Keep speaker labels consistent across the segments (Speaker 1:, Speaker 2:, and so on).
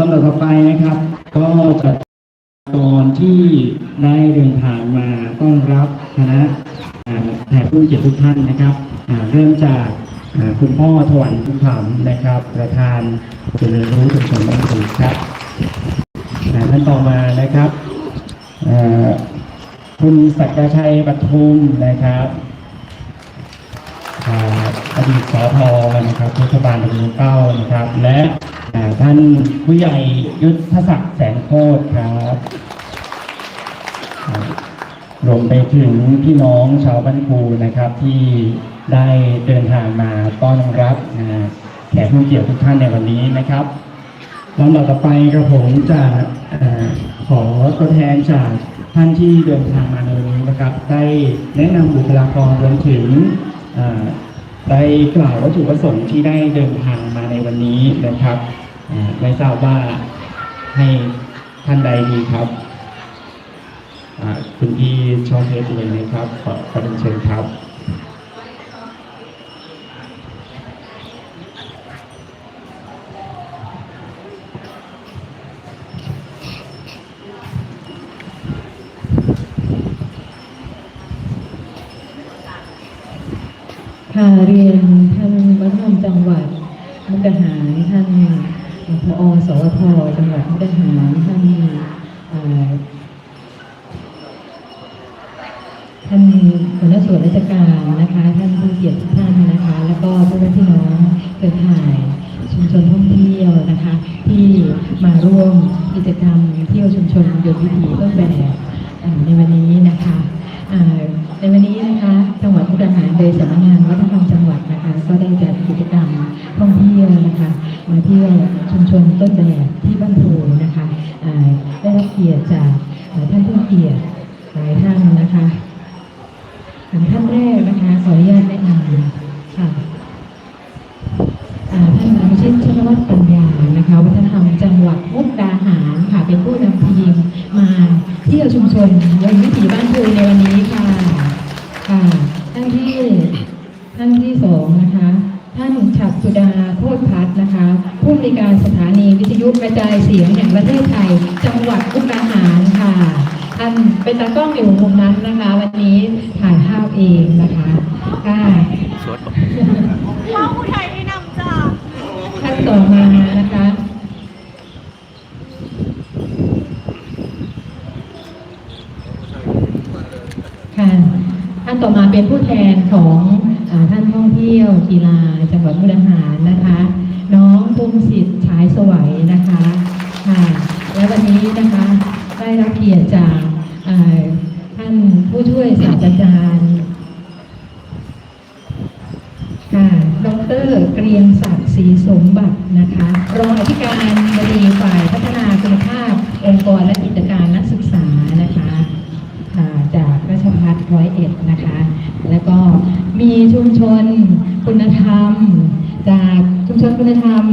Speaker 1: ลำดับต่อไปนะครับ ก็จะตอนที่ได้เดินทางมาต้อนรับคณะแขกผู้เกียรติทุกท่านนะครับ เริ่มจากคุณพ่อถวันทุกขำนะครับ ประธานเจริญรู้ชุมชนบ้านถูกครับท่านต่อมานะครับคุณศักดาชัยปทุมนะครับอ่าอดีตสอทอนะครับเทศบาลตำบลเป้านะครับ และ อ่าท่านผู้ใหญ่ยุทธศักดิ์แสงโคตรครับรวมไปถึงพี่น้องชาวบ้านปูนะครับที่ได้เดินทางมาต้อนรับแขกผู้เกี่ยรติทุกท่านในวันนี้นะครับลำดับต่อไปกระผมจะขอตัวแทนจากท่านที่เดินทางมาในวันนี้นะครับ ได้แนะนำบุคลากรรวมถึง ได้กล่าววัตถุประสงค์ที่ได้เดินทางมาในวันนี้นะครับไม่ทราบว่าให้ท่านใดดีครับคุณพี่ชอบเพชรเลยนะครับขอขอเชิญครับ
Speaker 2: ค่ะเรียนท่านวัฒนธรรมจังหวัดมุกดาหารท่านพอสวทจังหวัดมุกดาหารท่านท่านหัวหน้าส่วนราชการนะคะ ท่านผู้เกียรติท่านนะคะ แล้วก็พ่อนพี่น้องเครือข่าย ได้จัดกิจกรรมท่องเที่ยวนะคะ มาเที่ยวชุมชนต้นแบบที่บ้านโพนะคะได้รับเกียรติจากท่านผู้เกียรติหลายท่านนะคะท่านแรกนะคะขออนุญาตแนะนำค่ะอ่าท่านอนุชิตชนวัฒน์ปัญญานะคะวัฒนธรรมจังหวัดมุกดาหารค่ะเป็นผู้นำทีมมาเที่ยวชุมชนวันวิถีบ้านพูในวันนี้ค่ะค่ะท่านที่ท่านที่สองนะคะ ท่านฉัตรสุดาโคตรพัฒน์นะคะ ผู้บริการสถานีวิทยุกระจายเสียงแห่งประเทศไทย จังหวัดมุกดาหารค่ะ ท่านเป็นตากล้องอยู่มุมนั้นนะคะ วันนี้ถ่ายภาพเองนะคะค่ะ
Speaker 3: พ่อผู้ไทยไม่นำจ้า
Speaker 2: ท่านต่อมานะคะค่ะท่านต่อมาเป็นผู้แทนของอา ท่านท่องเที่ยวกีฬาจังหวัดมุกดาหารนะคะ น้องภูมิสิทธิ์ฉายสวัยนะคะค่ะและวันนี้นะคะได้รับเกียรติจากท่านผู้ช่วยศาสตราจารย์ค่ะดรเกรียงศักดิ์ศรีสมบัตินะคะรองอธิการบดีฝ่ายพัฒนาคุณภาพ องค์กรและกิจการนักศึกษานะคะค่ะจากราชภัฏร้อยเอ็ดนะคะ แล้วก็มี ชุมชน คุณธรรม จากชุมชนคุณธรรม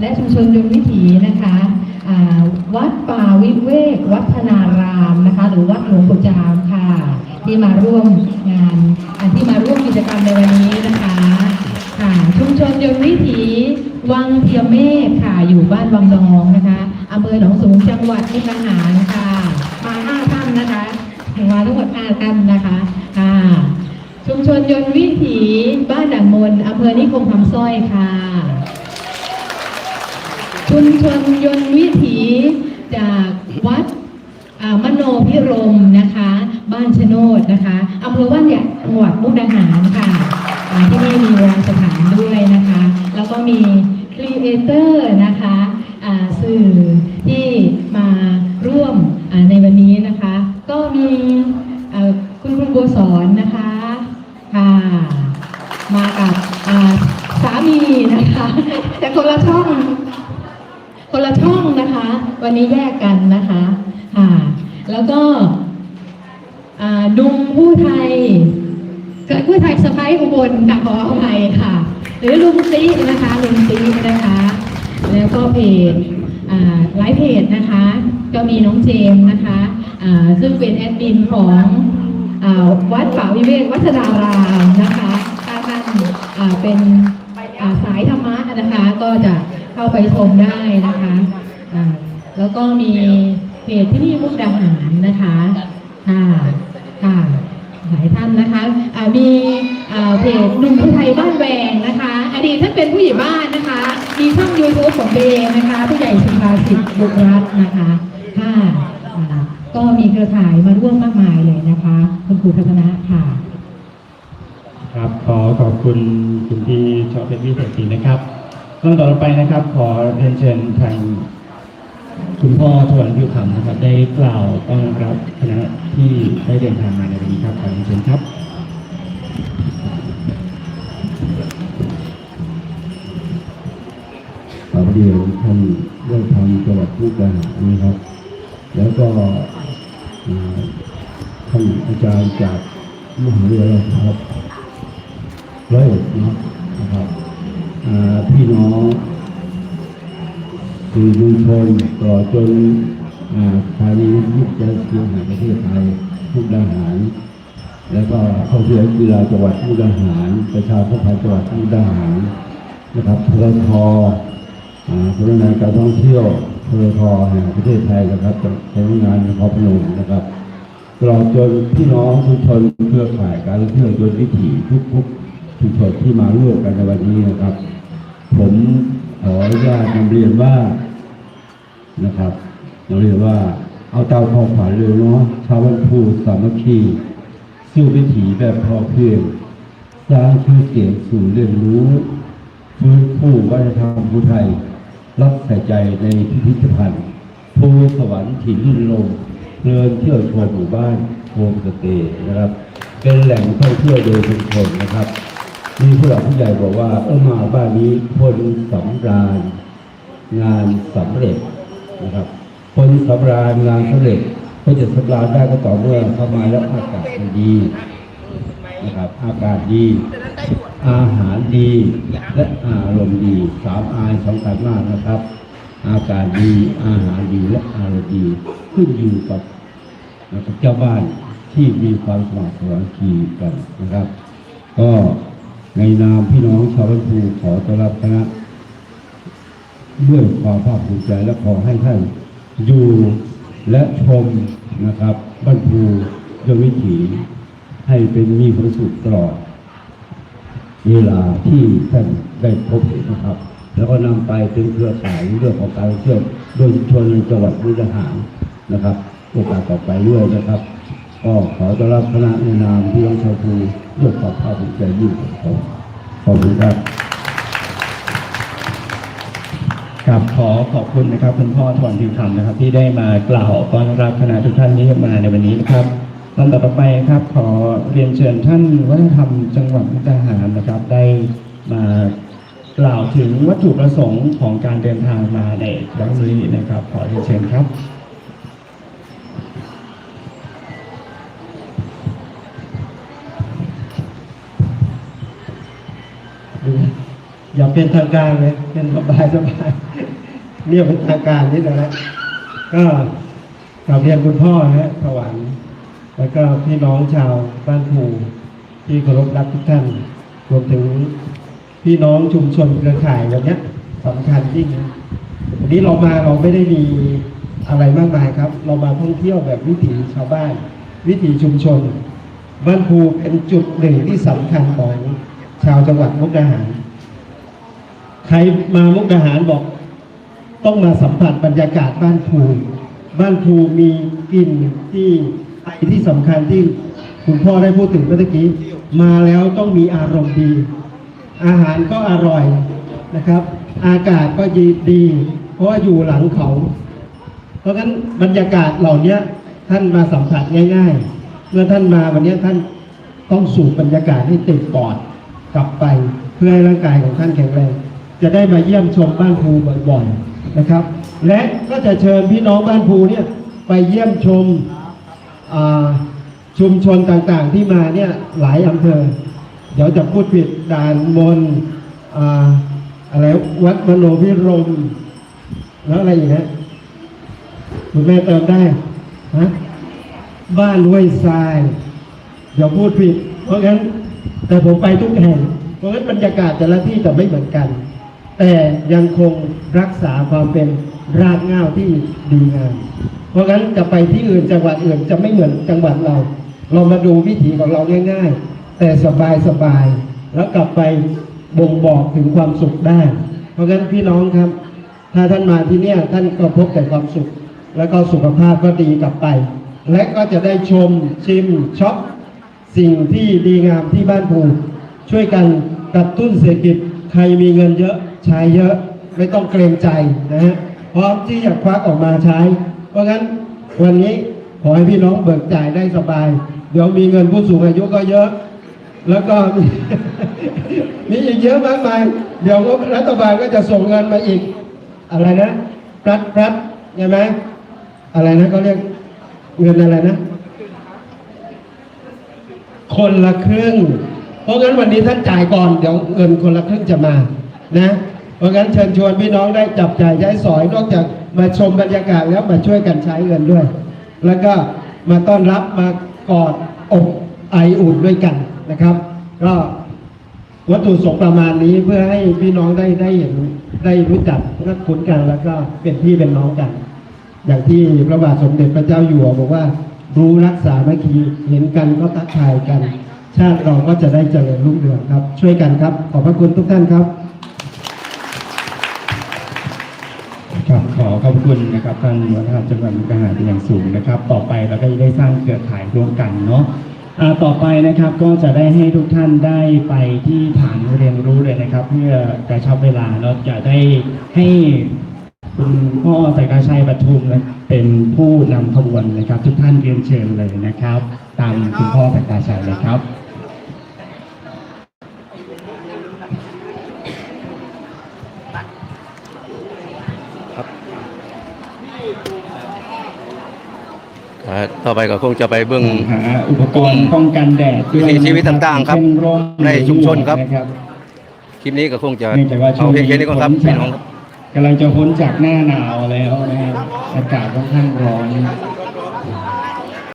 Speaker 2: และชุมชนยนวิถีนะคะวัดป่าวิเวกวัฒนารามนะคะหรือวัดหลวงปู่จามค่ะ ที่มาร่วมงานที่มาร่วมกิจกรรมในวันนี้นะคะค่ะชุมชนยนวิถีวังเทียมเมฆค่ะอยู่บ้านวังนองนะคะอำเภอหนองสูงจังหวัดมุกดาหารค่ะมาห้าท่านนะคะมาทั้งหมดห้าท่านนะคะค่ะ ชุมชนยนต์วิถีบ้านด่างมนอำเภอนิคมคำสร้อยค่ะ ชุมชนยนต์วิถีจากวัดมโนพิรมนะคะ บ้านชะโนดนะคะอำเภอว่านใหญ่จังหวัดมุกดาหารค่ะที่นี่มีโราณสถานด้วยนะคะ แล้วก็มีครีเอเตอร์นะคะสื่อที่ วันนี้แยกกันนะคะค่ะแล้วก็อ่าดุงผู้ไทยเกิดผู้ไทยสะพ้ายอุบลค่ะขออภัยค่ะ หรือลุงซีนะคะลุงซีนะคะ แล้วก็เพจอ่าไลฟ์เพจนะคะ ก็มีน้องเจมส์นะคะซึ่งเป็นแอดมินของอวัดป่าวิเวกวัฒนารามนะคะถ้าท่านเป็นสายธรรมะนะคะก็จะเข้าไปชมได้นะคะ แล้วก็มีเพจที่นี่มุกดาหารนะคะค่ะค่ะหลายท่านนะคะอ่ามีเพจหนุ่มผู้ไทยบ้านแวงนะคะ อดีตท่านเป็นผู้ใหญ่บ้านนะคะ มีช่องยูทูบของเองนะคะ ผู้ใหญ่สุภาสิทธิ์บุกรัตน์นะคะค่ะก็มีเครือข่ายมาร่วมมากมายเลยนะคะ คุณครูพัฒนะค่ะ
Speaker 1: ครับขอขอบคุณคุณพี่ชอเป็นวิเศษศรีนะครับลำต่อไปนะครับ ขอเรียนเชิญทาง คุณพ่อถวันพิวคำนะครับ ได้กล่าวต้อนรับคณะที่ได้เดินทางมาในวันนี้ครับขอเรียนเชิญครับ
Speaker 4: สามเดียวท่านได้ทำจังหวัดมุกดาหารนะครับ แล้วก็ท่านอาจารย์จากมหาวิทยาลัยครับร้อยเอ็ดนะครับอ่าพี่น้อง สื่อมวลชนตลอจนอ่าสถานีวิทยุเสียห่งประเทศไทยมุกดาหาร แล้วก็ท่องเที่ยวกีฬาจังหวัดมุกดาหาร ประชาสัมพันธ์จังหวัดมุกดาหารนะครับพลทอ่าพนักงานการท่องเที่ยวพลทแห่งประเทศไทยนะครับจากสำนักงานนครพนมนะครับตลอดจนพี่น้องชุมชนเครือข่ายการเที่ยวจนวิถีทุกๆชุมชนที่มาร่วมกันในวันนี้นะครับ ผม ขออนุญาตนำเรียนว่านะครับเราเรียกว่าเอาเตาความฝันเลยเนาะชาวบ้านภูสามัคคีสู้วิถีแบบพอเพียงสร้างชื่อเสียงสู่เรียนรู้ฟื้นฟูวัฒนธรรมผู้ไทย รับใส่ใจในพิพิธภัณฑ์ภูสวรรค์ถิ่นลื่นลมเพลินเที่ยวชมหมู่บ้านโฮมสเตย์นะครับ เป็นแหล่งท่องเที่ยวโดยชุมชนนะครับ มีผู้หลักผู้ใหญ่บอกว่าเออมาบ้านนี้คนสำราญงานสำเร็จนะครับคนสำราญงานสำเร็จก็จะสำราญได้ก็ต่อเมื่อเข้ามาแล้วอากาศดีนะครับอากาศดี อาหารดี และอารมณ์ดีสามอายสำคัญมากนะครับ อากาศดีอาหารดีและอารมณ์ดีขึ้นอยู่กับนะครับเจ้าบ้านที่มีความสมัครสมัครคีกันนะครับ ก็ ในนามพี่น้องชาวบ้านภูขอต้อนรับคณะด้วยความภาคภูมิใจและขอให้ท่านอยู่และชมนะครับบ้านภูยมวิถีให้เป็นมีความสุขตลอด เวลาที่ท่านได้พบนะครับ แล้วก็นำไปเป็นเครือข่ายเรื่องของการเที่ยวโดยชุมชนในจังหวัดมุกดาหารนะครับโอกาสต่อไปด้วยนะครับ ก็ขอต้อนรับคณะในนามพี่น้องชาวภูด้วยความภาคภูมิใจยิ่งของขอบคุณครับ
Speaker 1: ครับขอขอบคุณนะครับคุณพ่อถวันพิมพ์คำนะครับ ที่ได้มากล่าวต้อนรับคณะทุกท่านที่มาในวันนี้นะครับลำดับต่อไปครับ ขอเรียนเชิญท่านวัฒนธรรมจังหวัดมุกดาหารนะครับ ได้มากล่าวถึงวัตถุประสงค์ของการเดินทางมาในครั้งนี้นะครับ ขอเรียนเชิญครับ
Speaker 5: อย่าเป็นทางการเลยเป็นสบายสบายเนี่ยเป็นทางการนิดหนึงนะก็กราบเรียนคุณพ่อนะถวรรค์แล้วก็พี่น้องชาวบ้านภูที่เคารพรักทุกท่านรวมถึงพี่น้องชุมชนเครือข่ายวันนี้สำคัญยิ่งนะวันนี้เรามาเราไม่ได้มีอะไรมากมายครับ เรามาท่องเที่ยวแบบวิถีชาวบ้าน วิถีชุมชน บ้านภูเป็นจุดหนึ่งที่สำคัญของชาวจังหวัดมุกดาหาร ใครมามุกดาหารบอก ต้องมาสัมผัสบรรยากาศบ้านภูบ้านภูมีกลิ่นที่ไอที่สำคัญที่คุณพ่อได้พูดถึงเมื่อกี้ มาแล้วต้องมีอารมณ์ดี อาหารก็อร่อยนะครับ อากาศก็ดีดี เพราะว่าอยู่หลังเขา เพราะฉะนั้นบรรยากาศเหล่านี้ท่านมาสัมผัสง่ายๆ เมื่อท่านมาวันนี้ท่านต้องสูบบรรยากาศให้ติดปอดกลับไป เพื่อให้ร่างกายของท่านแข็งแรง จะได้มาเยี่ยมชมบ้านภูบ่อยๆนะครับ และก็จะเชิญพี่น้องบ้านภูเนี่ยไปเยี่ยมชมชุมชนต่างๆที่มาเนี่ยหลายอำเภอ เดี๋ยวจะพูดผิดด่านมนอ่าอะไรวัดมโนพิรมแล้วอะไรอีกนะคุณแม่เติมได้ฮะบ้านห้วยทรายเดี๋ยวพูดผิด เพราะงั้นแต่ผมไปทุกแห่ง เพราะงั้นบรรยากาศแต่ละที่จะไม่เหมือนกัน แต่ยังคงรักษาความเป็นรากเหง้าที่ดีงาม เพราะงั้นจะไปที่อื่นจังหวัดอื่นจะไม่เหมือนจังหวัดเรา เรามาดูวิถีของเราง่าย ๆ แต่สบายสบายๆแล้วกลับไปบ่งบอกถึงความสุขได้ เพราะงั้นพี่น้องครับ ถ้าท่านมาที่เนี่ยท่านก็พบแต่ความสุข แล้วก็สุขภาพก็ดีกลับไป และก็จะได้ชมชิมช็อปสิ่งที่ดีงามที่บ้านภูช่วยกันกระตุ้นเศรษฐกิจ ใครมีเงินเยอะใช้เยอะไม่ต้องเกรงใจนะฮะพร้อมที่จะควักออกมาใช้ เพราะงั้นวันนี้ขอให้พี่น้องเบิกจ่ายได้สบาย เดี๋ยวมีเงินผู้สูงอายุก็เยอะ แล้วก็มีมีอีกเยอะมากมายเดี๋ยวก็รัฐบาลก็จะส่งเงินมาอีก อะไรนะพลัดพลัดใช่ไหมอะไรนะเขาเรียกเงินอะไรนะ คนละครึ่ง ราะงั้นวันนี้ท่านจ่ายก่อนเดี๋ยวเงินคนละครึ่งจะมานะ เพราะงั้นเชิญชวนพี่น้องได้จับจ่ายใช้สอยนอกจากมาชมบรรยากาศแล้วมาช่วยกันใช้เงินด้วย แล้วก็มาต้อนรับมากอดอกไออุ่นด้วยกันนะครับ ก็วัตถุสงประมาณนี้เพื่อให้พี่น้องได้ได้เห็นได้รู้จักและคุ้นกันแล้วก็เป็นพี่เป็นน้องกัน อย่างที่พระบาทสมเด็จพระเจ้าอยู่หัวบอกว่า รู้รักษาเมื่อคีเห็นกันก็ทักทายกัน ชาติเราก็จะได้เจริญรุ่งเรืองครับ ช่วยกันครับ ขอบพระคุณทุกท่านครับ
Speaker 1: ครับขอขอบคุณนะครับท่านวัฒนธรรมจังหวัดมุกดาหารเป็นอย่างสูงนะครับ ต่อไปเราก็จะได้สร้างเครือข่ายร่วมกันเนาะอ่าต่อไปนะครับก็จะได้ให้ทุกท่านได้ไปที่ฐานเรียนรู้เลยนะครับ เพื่อกระชับเวลาเราจะได้ให้คุณพ่อสักาชัยปทุมนะเป็นผู้นำขบวนนะครับ ทุกท่านเรียนเชิญเลยนะครับ ตามคุณพ่อสักาชัยเลยครับ
Speaker 6: ต่อไปก็คงจะไปเบื้อง
Speaker 1: หาอุปกรณ์ป้องกันแดดด้วย
Speaker 6: วิถีชีวิตต่างๆครับ
Speaker 1: เช่นร่ม
Speaker 6: ในชุมชนครับะคลิปนี้ก็คงจะ
Speaker 1: เนื่องจากว่าช่ว
Speaker 6: เอา
Speaker 1: ง
Speaker 6: เพียงแค่นี้ก่อนครับ
Speaker 1: พ้
Speaker 6: พี่
Speaker 1: จาก
Speaker 6: น้องครับ
Speaker 1: กำลังจะพ้นจากหน้าหนาวแล้วนะครับอากาศค่อนข้างร้อน